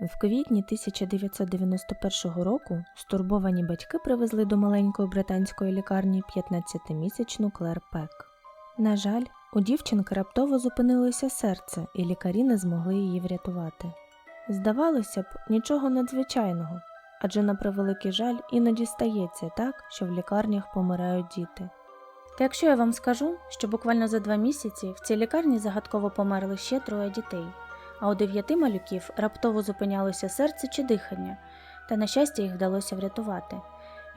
В квітні 1991 року стурбовані батьки привезли до маленької британської лікарні 15-місячну Клер Пек. На жаль, у дівчинки раптово зупинилося серце, і лікарі не змогли її врятувати. Здавалося б, нічого надзвичайного, адже на превеликий жаль іноді стається так, що в лікарнях помирають діти. Та якщо я вам скажу, що буквально за два місяці в цій лікарні загадково померли ще троє дітей, а у дев'яти малюків раптово зупинялося серце чи дихання, та на щастя їх вдалося врятувати,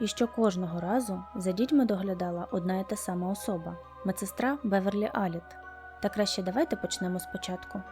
і що кожного разу за дітьми доглядала одна і та сама особа медсестра Беверлі Аліт. Та краще давайте почнемо спочатку.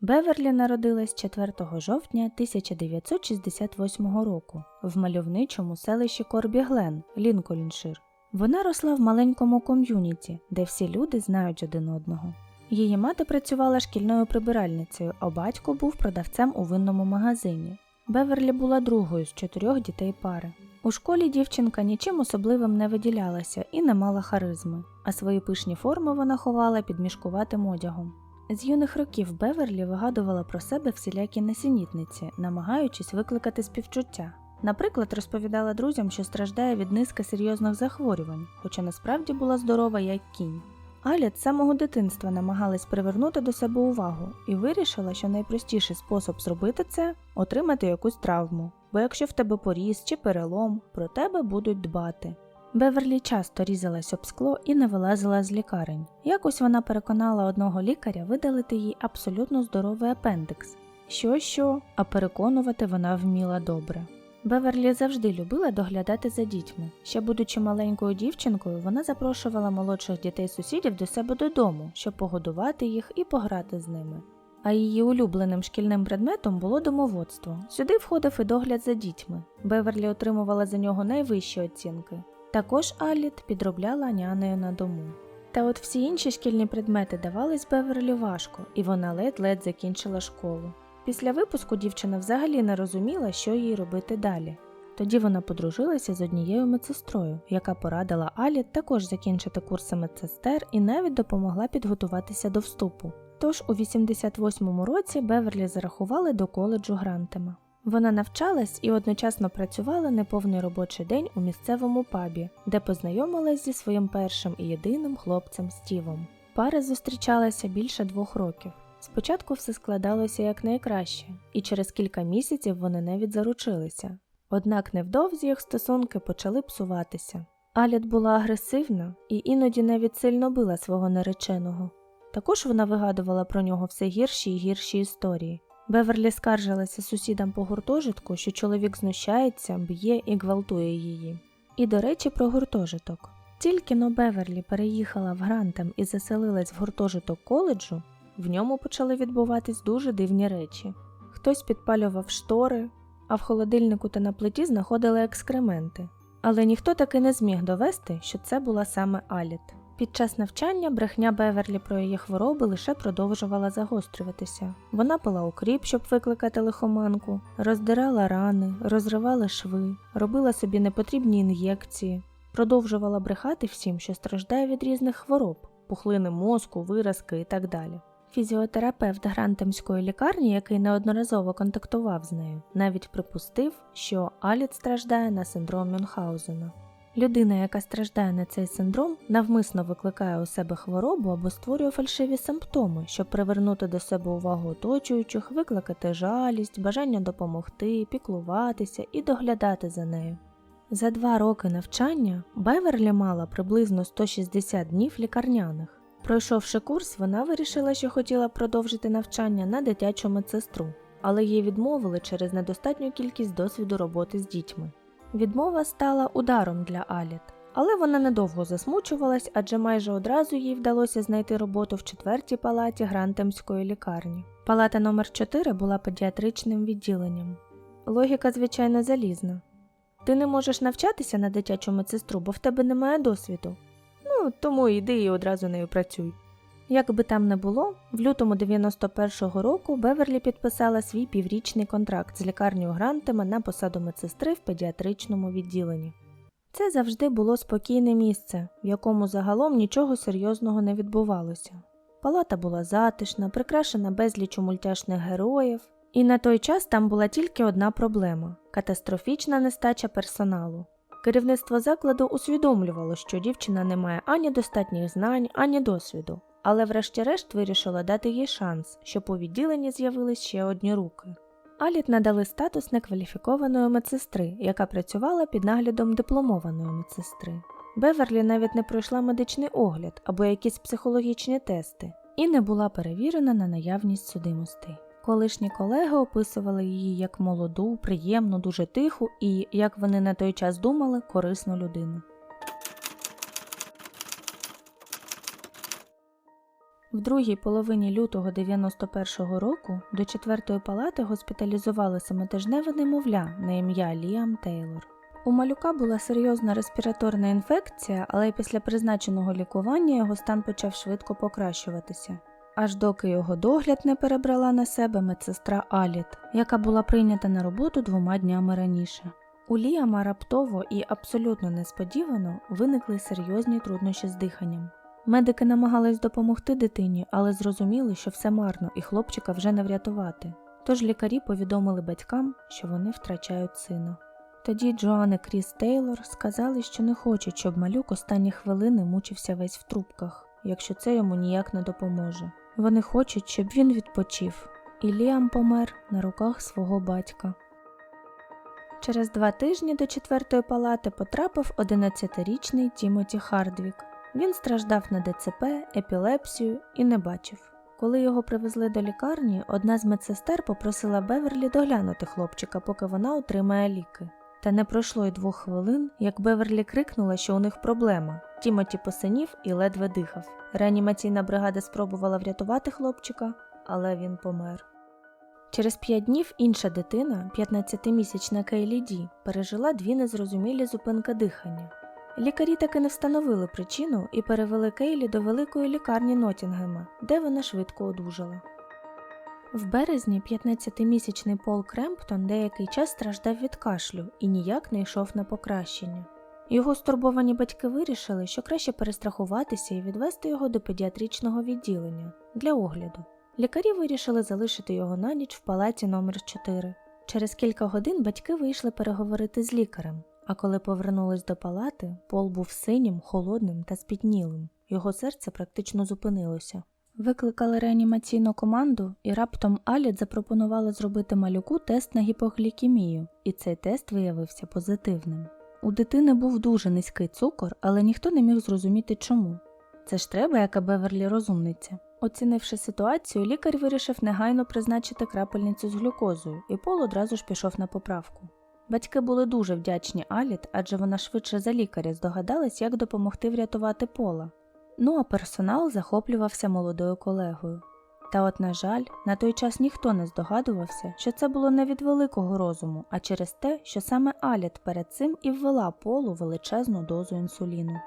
Беверлі народилась 4 жовтня 1968 року в мальовничому селищі Корбі Глен, Лінкольншир. Вона росла в маленькому ком'юніті, де всі люди знають один одного. Її мати працювала шкільною прибиральницею, а батько був продавцем у винному магазині. Беверлі була другою з чотирьох дітей пари. У школі дівчинка нічим особливим не виділялася і не мала харизми, а свої пишні форми вона ховала під мішкуватим одягом. З юних років Беверлі вигадувала про себе всілякі несенітниці, намагаючись викликати співчуття. Наприклад, розповідала друзям, що страждає від низки серйозних захворювань, хоча насправді була здорова як кінь. Аля з самого дитинства намагалась привернути до себе увагу і вирішила, що найпростіший спосіб зробити це отримати якусь травму, бо якщо в тебе поріз чи перелом, про тебе будуть дбати. Беверлі часто різалась об скло і не вилазила з лікарень. Якось вона переконала одного лікаря видалити їй абсолютно здоровий апендикс. Що що, а переконувати вона вміла добре. Беверлі завжди любила доглядати за дітьми. Ще будучи маленькою дівчинкою, вона запрошувала молодших дітей сусідів до себе додому, щоб погодувати їх і пограти з ними. А її улюбленим шкільним предметом було домоводство. Сюди входив і догляд за дітьми. Беверлі отримувала за нього найвищі оцінки. Також Аліт підробляла нянею на дому. Та от всі інші шкільні предмети давались Беверлі важко, і вона ледь-ледь закінчила школу. Після випуску дівчина взагалі не розуміла, що їй робити далі. Тоді вона подружилася з однією медсестрою, яка порадила Аліт також закінчити курси медсестер і навіть допомогла підготуватися до вступу. Тож у 88-му році Беверлі зарахували до коледжу Грантема. Вона навчалась і одночасно працювала неповний робочий день у місцевому пабі, де познайомилась зі своїм першим і єдиним хлопцем Стівом. Пара зустрічалася більше двох років. Спочатку все складалося якнайкраще, і через кілька місяців вони навіть заручилися. Однак невдовзі їх стосунки почали псуватися. Аліт була агресивна і іноді навіть сильно била свого нареченого. Також вона вигадувала про нього все гірші й гірші історії. Беверлі скаржилася сусідам по гуртожитку, що чоловік знущається, б'є і гвалтує її. І до речі, про гуртожиток. Тільки но Беверлі переїхала в Грантем і заселилась в гуртожиток коледжу, в ньому почали відбуватись дуже дивні речі. Хтось підпалював штори, а в холодильнику та на плиті знаходили екскременти. Але ніхто таки не зміг довести, що це була саме Аліт. Під час навчання брехня Беверлі про її хвороби лише продовжувала загострюватися. Вона пила укріп, щоб викликати лихоманку, роздирала рани, розривала шви, робила собі непотрібні ін'єкції, продовжувала брехати всім, що страждає від різних хвороб, пухлини мозку, виразки і так далі. Фізіотерапевт Грантемської лікарні, який неодноразово контактував з нею, навіть припустив, що Аліт страждає на синдром Мюнхгаузена. Людина, яка страждає на цей синдром, навмисно викликає у себе хворобу або створює фальшиві симптоми, щоб привернути до себе увагу оточуючих, викликати жалість, бажання допомогти, піклуватися і доглядати за нею. За два роки навчання Беверлі мала приблизно 160 днів лікарняних. Пройшовши курс, вона вирішила, що хотіла продовжити навчання на дитячу медсестру, але їй відмовили через недостатню кількість досвіду роботи з дітьми. Відмова стала ударом для Аліт, але вона недовго засмучувалась, адже майже одразу їй вдалося знайти роботу в четвертій палаті Грантемської лікарні. Палата номер 4 була педіатричним відділенням. Логіка, звичайно, залізна. Ти не можеш навчатися на дитячу медсестру, бо в тебе немає досвіду. Тому йди і одразу нею працюй. Як би там не було, в лютому 91-го року Беверлі підписала свій піврічний контракт з лікарнею Грантема на посаду медсестри в педіатричному відділенні. Це завжди було спокійне місце, в якому загалом нічого серйозного не відбувалося. Палата була затишна, прикрашена безлічу мультяшних героїв. І на той час там була тільки одна проблема катастрофічна нестача персоналу. Керівництво закладу усвідомлювало, що дівчина не має ані достатніх знань, ані досвіду, але врешті-решт вирішила дати їй шанс, щоб у відділенні з'явились ще одні руки. Аліт надали статус некваліфікованої медсестри, яка працювала під наглядом дипломованої медсестри. Беверлі навіть не пройшла медичний огляд або якісь психологічні тести і не була перевірена на наявність судимостей. Колишні колеги описували її як молоду, приємну, дуже тиху і, як вони на той час думали, корисну людину. В другій половині лютого 91-го року до четвертої палати госпіталізували семитижневе немовля на ім'я Ліам Тейлор. У малюка була серйозна респіраторна інфекція, але після призначеного лікування його стан почав швидко покращуватися. Аж доки його догляд не перебрала на себе медсестра Аліт, яка була прийнята на роботу двома днями раніше. У Ліама раптово і абсолютно несподівано виникли серйозні труднощі з диханням. Медики намагались допомогти дитині, але зрозуміли, що все марно і хлопчика вже не врятувати. Тож лікарі повідомили батькам, що вони втрачають сина. Тоді Джоан і Кріс Тейлор сказали, що не хочуть, щоб малюк останні хвилини мучився весь в трубках, якщо це йому ніяк не допоможе. Вони хочуть, щоб він відпочив, і Ліам помер на руках свого батька. Через два тижні до четвертої палати потрапив 11-річний Тімоті Хардвік. Він страждав на ДЦП, епілепсію і не бачив. Коли його привезли до лікарні, одна з медсестер попросила Беверлі доглянути хлопчика, поки вона отримає ліки. Та не пройшло й двох хвилин, як Беверлі крикнула, що у них проблема. Тімоті посинів і ледве дихав. Реанімаційна бригада спробувала врятувати хлопчика, але він помер. Через п'ять днів інша дитина, 15-місячна Кейлі Ді, пережила дві незрозумілі зупинки дихання. Лікарі таки не встановили причину і перевели Кейлі до великої лікарні Нотінгема, де вона швидко одужала. В березні 15-місячний Пол Кремптон деякий час страждав від кашлю і ніяк не йшов на покращення. Його стурбовані батьки вирішили, що краще перестрахуватися і відвести його до педіатричного відділення для огляду. Лікарі вирішили залишити його на ніч в палаті номер 4 Через кілька годин батьки вийшли переговорити з лікарем, а коли повернулись до палати, Пол був синім, холодним та спітнілим. Його серце практично зупинилося. Викликали реанімаційну команду, і раптом Аліт запропонувала зробити малюку тест на гіпоглікемію, і цей тест виявився позитивним. У дитини був дуже низький цукор, але ніхто не міг зрозуміти чому. Це ж треба, яка Беверлі розумниця. Оцінивши ситуацію, лікар вирішив негайно призначити крапельницю з глюкозою, і Пол одразу ж пішов на поправку. Батьки були дуже вдячні Аліт, адже вона швидше за лікаря здогадалась, як допомогти врятувати пола. Ну а персонал захоплювався молодою колегою. Та от, на жаль, на той час ніхто не здогадувався, що це було не від великого розуму, а через те, що саме Аліт перед цим і ввела полу величезну дозу інсуліну.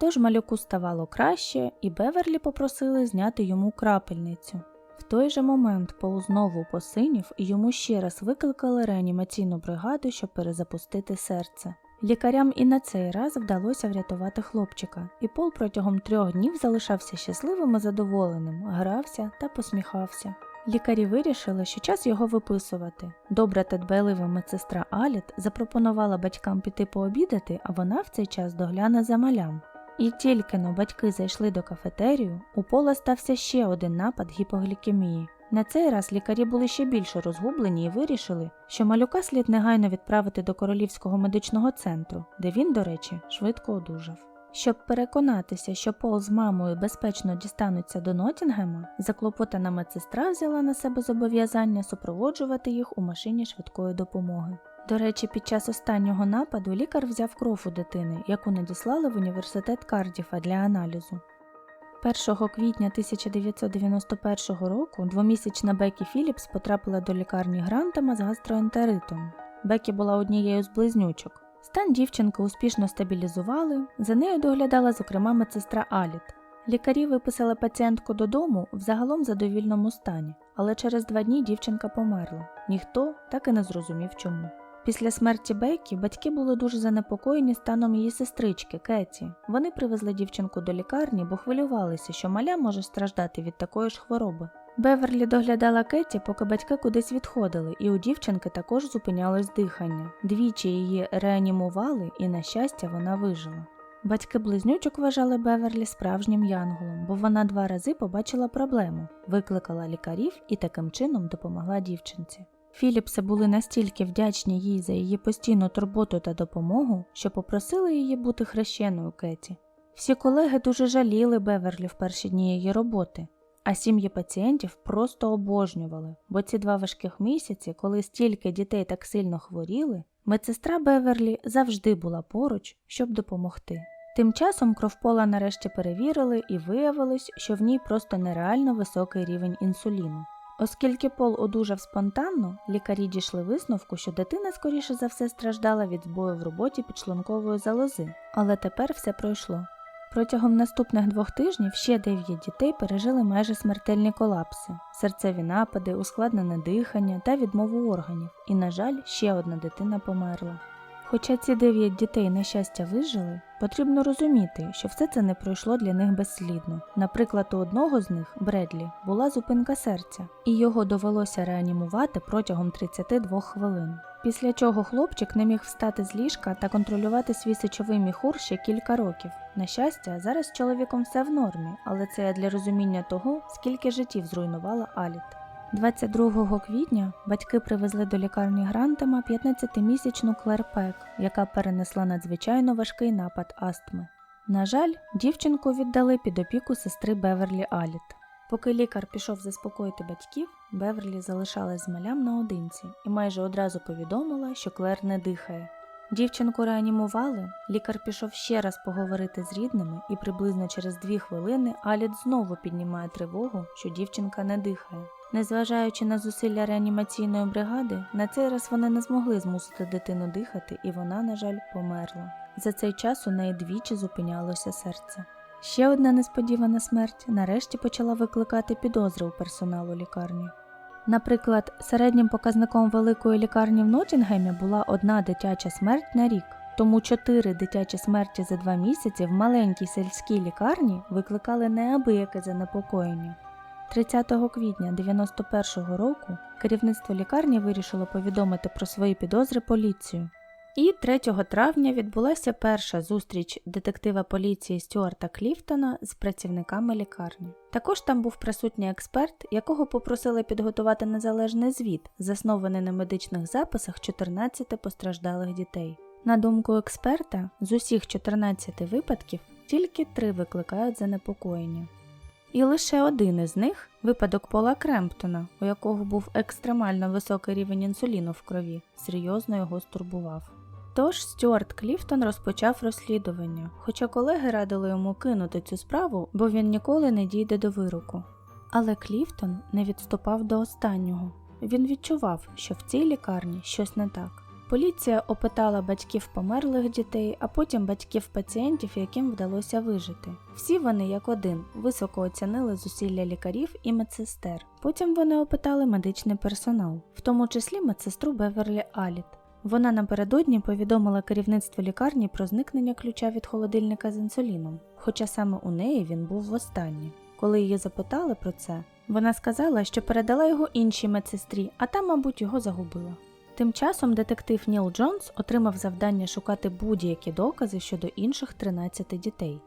Тож малюку ставало краще, і Беверлі попросили зняти йому крапельницю. В той же момент Пол знову посинів і йому ще раз викликали реанімаційну бригаду, щоб перезапустити серце. Лікарям і на цей раз вдалося врятувати хлопчика, і Пол протягом трьох днів залишався щасливим і задоволеним, грався та посміхався. Лікарі вирішили, що час його виписувати. Добра та дбайлива медсестра Аліт запропонувала батькам піти пообідати, а вона в цей час догляне за малям. І тільки но батьки зайшли до кафетерію, у пола стався ще один напад гіпоглікемії. На цей раз лікарі були ще більше розгублені і вирішили, що малюка слід негайно відправити до Королівського медичного центру, де він, до речі, швидко одужав. Щоб переконатися, що Пол з мамою безпечно дістануться до Нотінгема, заклопотана медсестра взяла на себе зобов'язання супроводжувати їх у машині швидкої допомоги. До речі, під час останнього нападу лікар взяв кров у дитини, яку надіслали в університет Кардіфа для аналізу. 1 квітня 1991 року двомісячна Бекі Філіпс потрапила до лікарні Грантама з гастроентеритом. Бекі була однією з близнючок. Стан дівчинки успішно стабілізували, за нею доглядала зокрема медсестра Аліт. Лікарі виписали пацієнтку додому в загалом задовільному стані, але через два дні дівчинка померла. Ніхто так і не зрозумів чому. Після смерті Бейкі батьки були дуже занепокоєні станом її сестрички Кеті. Вони привезли дівчинку до лікарні, бо хвилювалися, що маля може страждати від такої ж хвороби. Беверлі доглядала Кеті, поки батьки кудись відходили, і у дівчинки також зупинялось дихання. Двічі її реанімували, і, на щастя, вона вижила. Батьки близнючок вважали Беверлі справжнім янголом, бо вона два рази побачила проблему, викликала лікарів і таким чином допомогла дівчинці. Філіпси були настільки вдячні їй за її постійну турботу та допомогу, що попросили її бути хрещеною Кеті. Всі колеги дуже жаліли Беверлі в перші дні її роботи, а сім'ї пацієнтів просто обожнювали, бо ці два важких місяці, коли стільки дітей так сильно хворіли, медсестра Беверлі завжди була поруч, щоб допомогти. Тим часом кровпола нарешті перевірили і виявилось, що в ній просто нереально високий рівень інсуліну. Оскільки Пол одужав спонтанно, лікарі дійшли висновку, що дитина скоріше за все страждала від збою в роботі підшлункової залози, але тепер все пройшло. Протягом наступних двох тижнів ще дев'ять дітей пережили майже смертельні колапси, серцеві напади, ускладнене дихання та відмову органів, і, на жаль, ще одна дитина померла. Хоча ці дев'ять дітей, на щастя, вижили, потрібно розуміти, що все це не пройшло для них безслідно. Наприклад, у одного з них, Бредлі, була зупинка серця, і його довелося реанімувати протягом 32 хвилин. Після чого хлопчик не міг встати з ліжка та контролювати свій сечовий міхур ще кілька років. На щастя, зараз з чоловіком все в нормі, але це для розуміння того, скільки життів зруйнувала Аліт. 22 квітня батьки привезли до лікарні Грантема 15-місячну Клер Пек, яка перенесла надзвичайно важкий напад астми. На жаль, дівчинку віддали під опіку сестри Беверлі Аліт. Поки лікар пішов заспокоїти батьків, Беверлі залишалась з малям наодинці і майже одразу повідомила, що Клер не дихає. Дівчинку реанімували, лікар пішов ще раз поговорити з рідними, і приблизно через дві хвилини Аліт знову піднімає тривогу, що дівчинка не дихає. Незважаючи на зусилля реанімаційної бригади, на цей раз вони не змогли змусити дитину дихати, і вона, на жаль, померла. За цей час у неї двічі зупинялося серце. Ще одна несподівана смерть нарешті почала викликати підозри у персоналу лікарні. Наприклад, середнім показником великої лікарні в Ноттінгемі була одна дитяча смерть на рік, тому чотири дитячі смерті за два місяці в маленькій сільській лікарні викликали неабияке занепокоєння. 30 квітня 91-го року керівництво лікарні вирішило повідомити про свої підозри поліцію. І 3 травня відбулася перша зустріч детектива поліції Стюарта Кліфтона з працівниками лікарні. Також там був присутній експерт, якого попросили підготувати незалежний звіт, заснований на медичних записах 14 постраждалих дітей. На думку експерта, з усіх 14 випадків тільки три викликають занепокоєння. І лише один із них випадок Пола Кремптона, у якого був екстремально високий рівень інсуліну в крові, серйозно його стурбував. Тож Стюарт Кліфтон розпочав розслідування, хоча колеги радили йому кинути цю справу, бо він ніколи не дійде до вироку. Але Кліфтон не відступав до останнього. Він відчував, що в цій лікарні щось не так. Поліція опитала батьків померлих дітей, а потім батьків пацієнтів, яким вдалося вижити. Всі вони, як один, високо оцінили зусилля лікарів і медсестер. Потім вони опитали медичний персонал, в тому числі медсестру Беверлі Аліт. Вона напередодні повідомила керівництву лікарні про зникнення ключа від холодильника з інсуліном, хоча саме у неї він був востаннє. Коли її запитали про це, вона сказала, що передала його іншій медсестрі, а та, мабуть, його загубила. Тим часом детектив Ніл Джонс отримав завдання шукати будь-які докази щодо інших 13 дітей.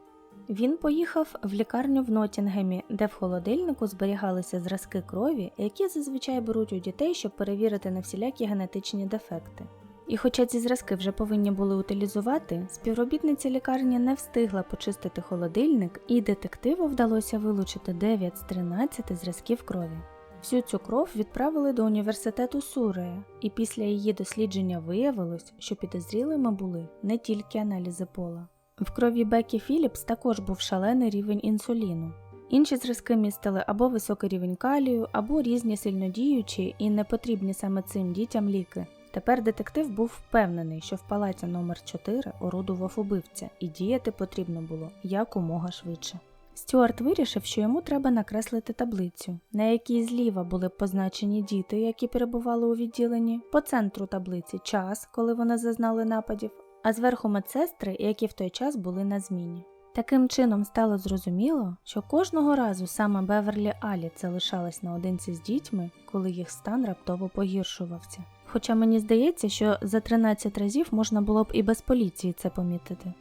Він поїхав в лікарню в Ноттінгемі, де в холодильнику зберігалися зразки крові, які зазвичай беруть у дітей, щоб перевірити на всілякі генетичні дефекти. І хоча ці зразки вже повинні були утилізувати, співробітниця лікарні не встигла почистити холодильник, і детективу вдалося вилучити 9 з 13 зразків крові. Всю цю кров відправили до університету Сурея, і після її дослідження виявилось, що підозрілими були не тільки аналізи пола. В крові Бекі Філіпс також був шалений рівень інсуліну. Інші зразки містили або високий рівень калію, або різні сильнодіючі і непотрібні саме цим дітям ліки. Тепер детектив був впевнений, що в палаці номер 4 орудував убивця, і діяти потрібно було якомога швидше. Стюарт вирішив, що йому треба накреслити таблицю, на якій зліва були позначені діти, які перебували у відділенні, по центру таблиці час, коли вони зазнали нападів, а зверху медсестри, які в той час були на зміні. Таким чином стало зрозуміло, що кожного разу саме Беверлі Аліт залишалась наодинці з дітьми, коли їх стан раптово погіршувався. Хоча мені здається, що за 13 разів можна було б і без поліції це помітити.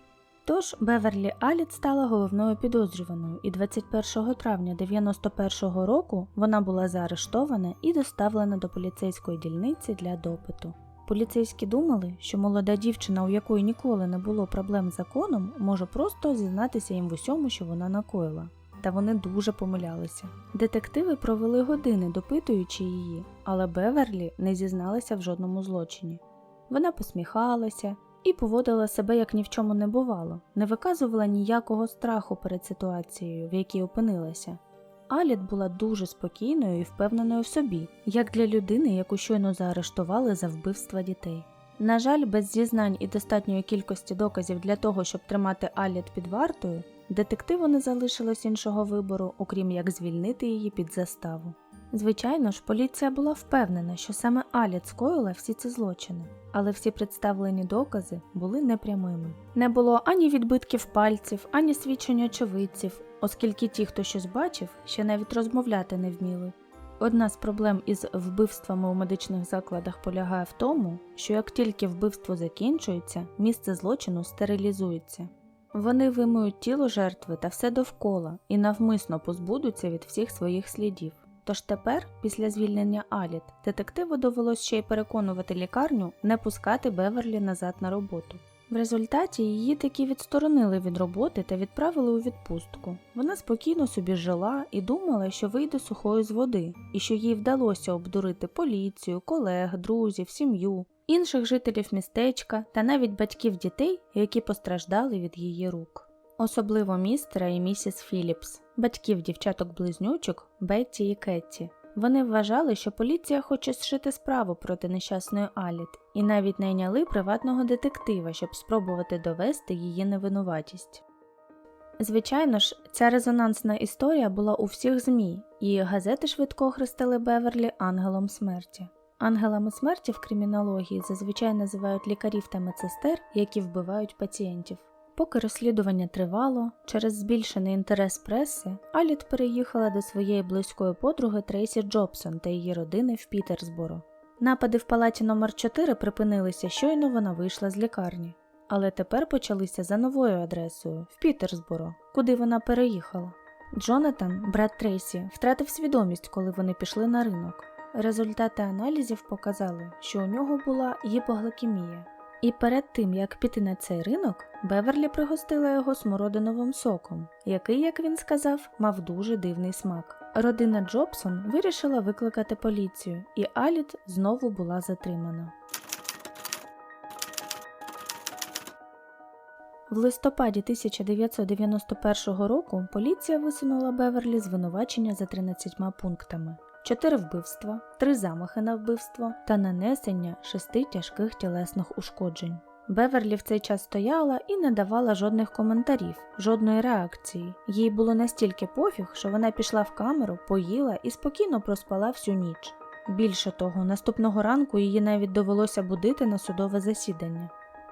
Тож Беверлі Аліт стала головною підозрюваною, і 21 травня 91-го року вона була заарештована і доставлена до поліцейської дільниці для допиту. Поліцейські думали, що молода дівчина, у якої ніколи не було проблем з законом, може просто зізнатися їм в усьому, що вона накоїла. Та вони дуже помилялися. Детективи провели години, допитуючи її, але Беверлі не зізналася в жодному злочині. Вона посміхалася і поводила себе як ні в чому не бувало, не виказувала ніякого страху перед ситуацією, в якій опинилася. Аліт була дуже спокійною і впевненою в собі, як для людини, яку щойно заарештували за вбивства дітей. На жаль, без зізнань і достатньої кількості доказів для того, щоб тримати Аліт під вартою, детективу не залишилось іншого вибору, окрім як звільнити її під заставу. Звичайно ж, поліція була впевнена, що саме Аліт скоїла всі ці злочини, але всі представлені докази були непрямими. Не було ані відбитків пальців, ані свідчень очевидців, оскільки ті, хто щось бачив, ще навіть розмовляти не вміли. Одна з проблем із вбивствами у медичних закладах полягає в тому, що як тільки вбивство закінчується, місце злочину стерилізується. Вони вимиють тіло жертви та все довкола і навмисно позбудуться від всіх своїх слідів. Тож тепер, після звільнення Аліт, детективу довелось ще й переконувати лікарню не пускати Беверлі назад на роботу. В результаті її таки відсторонили від роботи та відправили у відпустку. Вона спокійно собі жила і думала, що вийде сухою з води, і що їй вдалося обдурити поліцію, колег, друзів, сім'ю, інших жителів містечка та навіть батьків дітей, які постраждали від її рук. Особливо містера і місіс Філіпс, батьків дівчаток-близнючок Бетті і Кетті. Вони вважали, що поліція хоче зшити справу проти нещасної Аліт, і навіть найняли приватного детектива, щоб спробувати довести її невинуватість. Звичайно ж, ця резонансна історія була у всіх ЗМІ, і газети швидко хрестили Беверлі ангелом смерті. Ангелами смерті в кримінології зазвичай називають лікарів та медсестер, які вбивають пацієнтів. Поки розслідування тривало, через збільшений інтерес преси, Аліт переїхала до своєї близької подруги Трейсі Джобсон та її родини в Пітерсборо. Напади в палаті номер 4 припинилися щойно вона вийшла з лікарні, але тепер почалися за новою адресою в Пітерсборо, куди вона переїхала. Джонатан, брат Трейсі, втратив свідомість, коли вони пішли на ринок. Результати аналізів показали, що у нього була гіпогликемія. І перед тим як піти на цей ринок, Беверлі пригостила його смородиновим соком, який, як він сказав, мав дуже дивний смак. Родина Джобсон вирішила викликати поліцію, і Аліт знову була затримана. В листопаді 1991 року поліція висунула Беверлі звинувачення за 13 пунктами. Чотири вбивства, три замахи на вбивство та нанесення шести тяжких тілесних ушкоджень. Беверлі в цей час стояла і не давала жодних коментарів, жодної реакції. Їй було настільки пофіг, що вона пішла в камеру, поїла і спокійно проспала всю ніч. Більше того, наступного ранку її навіть довелося будити на судове засідання.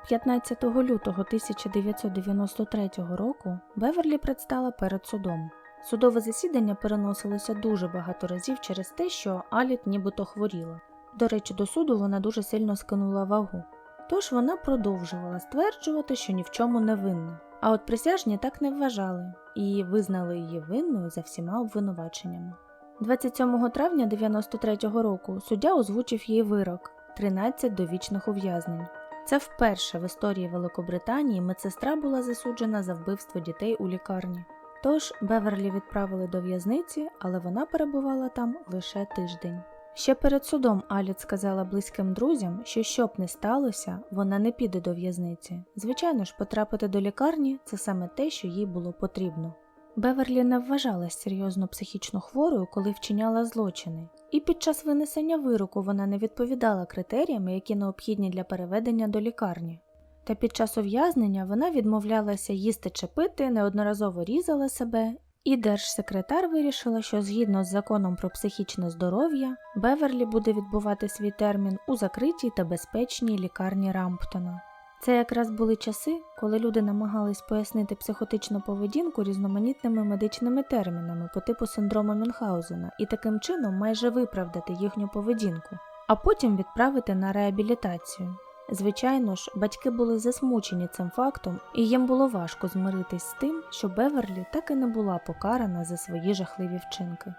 15 лютого 1993 року Беверлі предстала перед судом. Судове засідання переносилося дуже багато разів через те, що Аліт нібито хворіла. До речі, до суду вона дуже сильно скинула вагу. Тож вона продовжувала стверджувати, що ні в чому не винна. А от присяжні так не вважали і визнали її винною за всіма обвинуваченнями. 27 травня 93-го року суддя озвучив їй вирок 13 довічних ув'язнень. Це вперше в історії Великобританії медсестра була засуджена за вбивство дітей у лікарні. Тож Беверлі відправили до в'язниці, але вона перебувала там лише тиждень. Ще перед судом Аліт сказала близьким друзям, що що б не сталося, вона не піде до в'язниці. Звичайно ж, потрапити до лікарні це саме те, що їй було потрібно. Беверлі не вважалась серйозно психічно хворою, коли вчиняла злочини, і під час винесення вироку вона не відповідала критеріям, які необхідні для переведення до лікарні. Та під час ув'язнення вона відмовлялася їсти чи пити, неодноразово різала себе І держсекретар вирішила, що згідно з законом про психічне здоров'я, Беверлі буде відбувати свій термін у закритій та безпечній лікарні Рамптона. Це якраз були часи, коли люди намагались пояснити психотичну поведінку різноманітними медичними термінами по типу синдрому Мюнхгаузена і таким чином майже виправдати їхню поведінку, а потім відправити на реабілітацію. Звичайно ж, батьки були засмучені цим фактом, і їм було важко змиритись з тим, що Беверлі так і не була покарана за свої жахливі вчинки.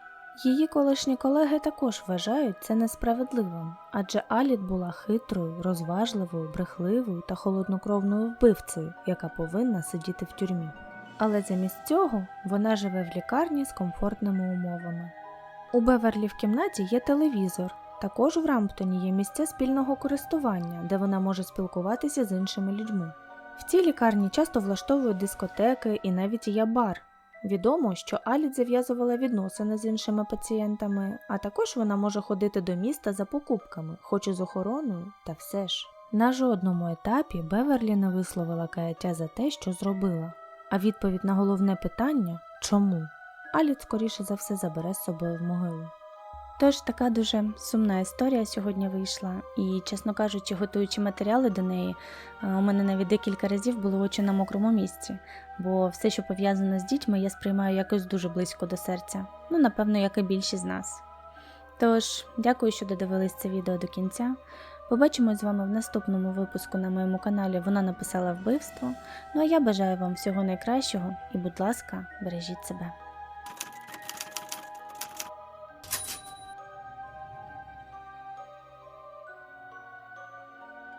Її колишні колеги також вважають це несправедливим, адже Аліт була хитрою, розважливою, брехливою та холоднокровною вбивцею, яка повинна сидіти в тюрмі. Але замість цього вона живе в лікарні з комфортними умовами. У Беверлі в кімнаті є телевізор. Також в Рамптоні є місця спільного користування, де вона може спілкуватися з іншими людьми. В цій лікарні часто влаштовують дискотеки і навіть є бар. Відомо, що Аліт зав'язувала відносини з іншими пацієнтами, а також вона може ходити до міста за покупками, хоч і з охороною, та все ж. На жодному етапі Беверлі не висловила каяття за те, що зробила. А відповідь на головне питання чому? Аліт, скоріше за все, забере з собою в могилу. Тож така дуже сумна історія сьогодні вийшла, і, чесно кажучи, готуючи матеріали до неї, е, у мене навіть декілька разів були очі на мокрому місці, бо все, що пов'язане з дітьми, я сприймаю якось дуже близько до серця. Ну, напевно, як і більшість з нас. Тож, дякую, що додивились це відео до кінця. Побачимось з вами в наступному випуску на моєму каналі. Вона написала вбивство. Ну а я бажаю вам всього найкращого і, будь ласка, бережіть себе.